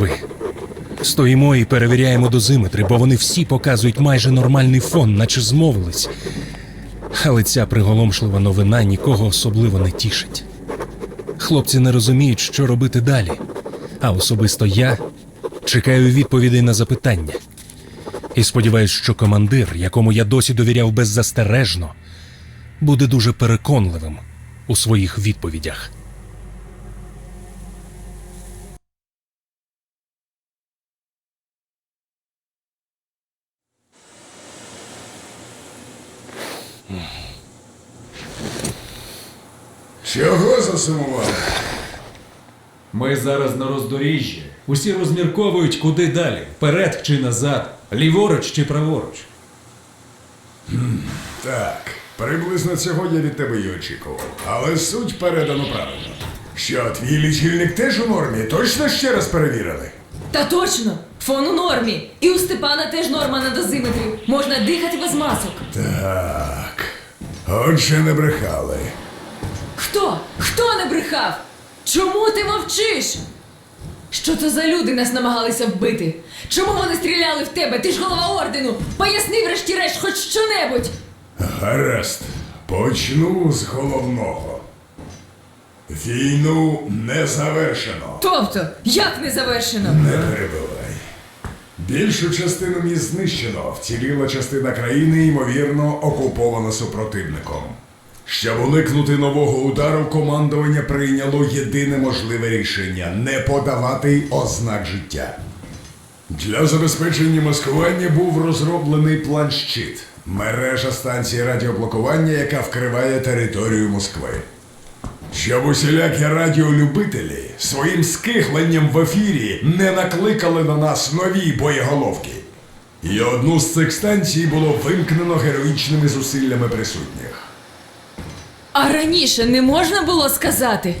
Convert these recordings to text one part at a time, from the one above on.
Москви. Стоїмо і перевіряємо дозиметри, бо вони всі показують майже нормальний фон, наче змовились. Але ця приголомшлива новина нікого особливо не тішить. Хлопці не розуміють, що робити далі. А особисто я чекаю відповідей на запитання. І сподіваюсь, що командир, якому я досі довіряв беззастережно, буде дуже переконливим у своїх відповідях. Чого засумували? Ми зараз на роздоріжжі. Усі розмірковують, куди далі: вперед чи назад, ліворуч чи праворуч. Так, приблизно цього я від тебе й очікував. Але суть передано правильно. Що, твій лічильник теж у нормі? Точно ще раз перевірили? Та точно! Фон у нормі. І у Степана теж норма на дозиметрі. Можна дихати без масок. Так. Отже, не брехали. Хто? Хто не брехав? Чому ти мовчиш? Що це за люди нас намагалися вбити? Чому вони стріляли в тебе? Ти ж голова ордену! Поясни врешті-решт хоч що-небудь! Гаразд. Почну з головного. Війну не завершено. Тобто, як не завершено? Не перебивай. Більшу частину міст знищено, вціліла частина країни, ймовірно, окупована супротивником. Щоб уникнути нового удару, командування прийняло єдине можливе рішення не подавати ознак життя. Для забезпечення маскування був розроблений план щит мережа станцій радіоблокування, яка вкриває територію Москви. Щоб усілякі радіолюбителі своїм скихленням в ефірі не накликали на нас нові боєголовки. І одну з цих станцій було вимкнено героїчними зусиллями присутніх. А раніше не можна було сказати,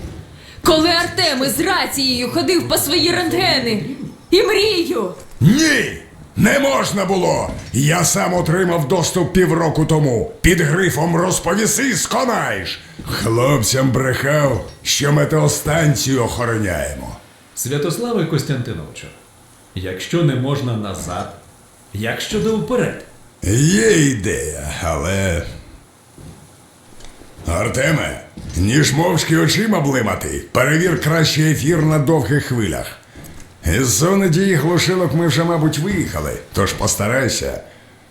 коли Артем із рацією ходив по свої рентгени і мрію. Ні! Не можна було! Я сам отримав доступ півроку тому. Під грифом розповіси, сконаєш. Хлопцям брехав, що метеостанцію охороняємо. Святославе Костянтиновичу, якщо не можна назад, як щодо вперед? Є ідея, але. Артеме, ніж мовчки очима блимати, перевір краще ефір на довгих хвилях. Із зони дії глушилок ми вже, мабуть, виїхали, тож постарайся.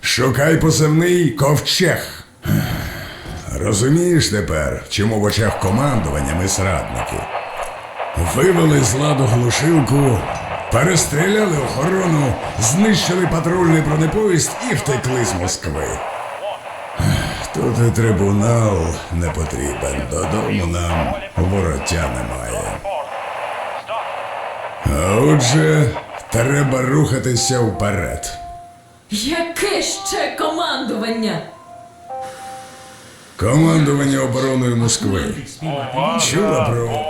Шукай позивний ковчег. Розумієш тепер, чому в очах командування ми срадники? Вивели з ладу глушилку, перестріляли охорону, знищили патрульний бронепоїзд і втекли з Москви. Тут і трибунал не потрібен. Додому нам вороття немає. А отже, треба рухатися вперед. Яке ще командування? Командування обороною Москви. Чула про.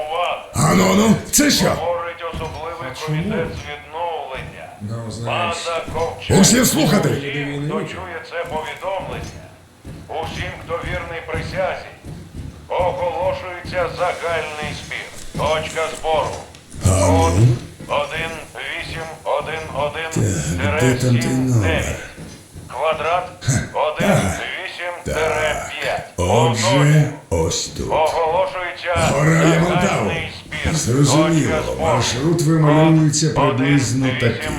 Ану, ну, це що? Говорить особливий комітет з відновлення. Ну, Банда Ковчег. Усі слухати. Усім, хто чує це повідомлення, усім, хто вірний присязі, оголошується загальний спір. Точка збору. Код 1, 8, 1, 1, Так, де там той номер? Квадрат 1, 8, 5. Отже, ось тут. Оголошується Гора Ямонтау. загальний спір. Зрозуміло, збору. маршрут вимальовується приблизно 1, такий.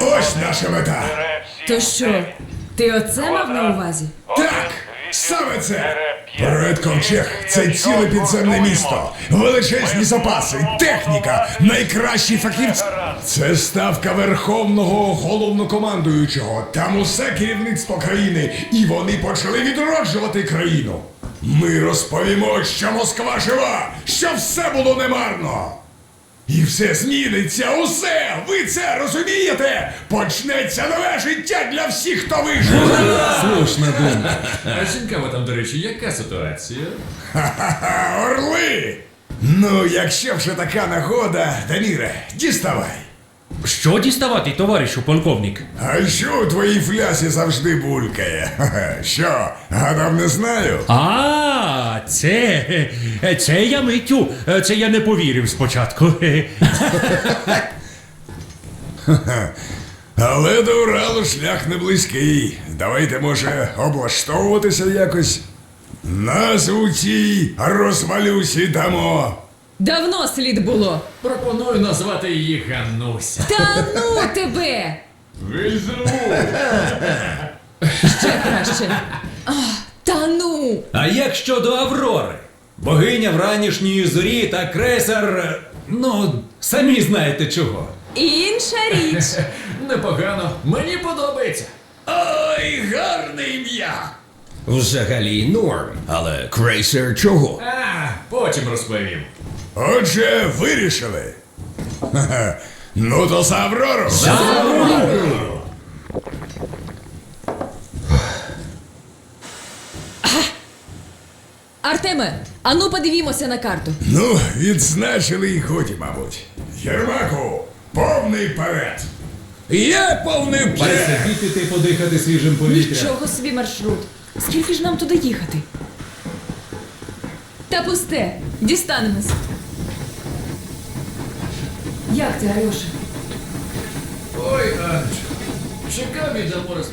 1, Ось наша мета. То що, ти оце мав на увазі? Так, саме це. Проект Ковчег це ціле підземне місто, величезні запаси, техніка, найкращі фахівці. Це ставка верховного головнокомандуючого. Там усе керівництво країни, і вони почали відроджувати країну. Ми розповімо, що Москва жива, що все було немарно. І все зміниться, усе! Ви це розумієте? Почнеться нове життя для всіх, хто вижив! слушна думка. А жінками там, до речі, яка ситуація? Ха-ха, орли! Ну, якщо вже така нагода, Даміре, діставай. Що діставати, товаришу полковник? А що у твоїй флясі завжди булькає? Що, гадав не знаю? А, це. Це я миттю. Це я не повірив спочатку. Але до Уралу шлях не близький. Давайте, може, облаштовуватися якось. Назву цій розвалюсі дамо. Давно слід було. Пропоную назвати її Гануся. Та ну тебе! Ще краще. А, та ну! А як щодо Аврори? Богиня вранішньої зорі та крейсер. е, Ну, самі знаєте чого. Інша річ. Непогано, мені подобається. Ой, гарне ім'я! Взагалі норм, але крейсер чого? А, потім розповім. Отже, вирішили. Ха-ха. Ну то за Аврору! Артеме, ану подивімося на карту. Ну, відзначили і годі, мабуть. Єрмаку, повний перед! Є повний вперед! собі піти подихати свіжим повітрям. Нічого собі маршрут. Скільки ж нам туди їхати? Та пусте, дістанемось. Як ти, Арюша? Ой, Анч, чекав від запорожця.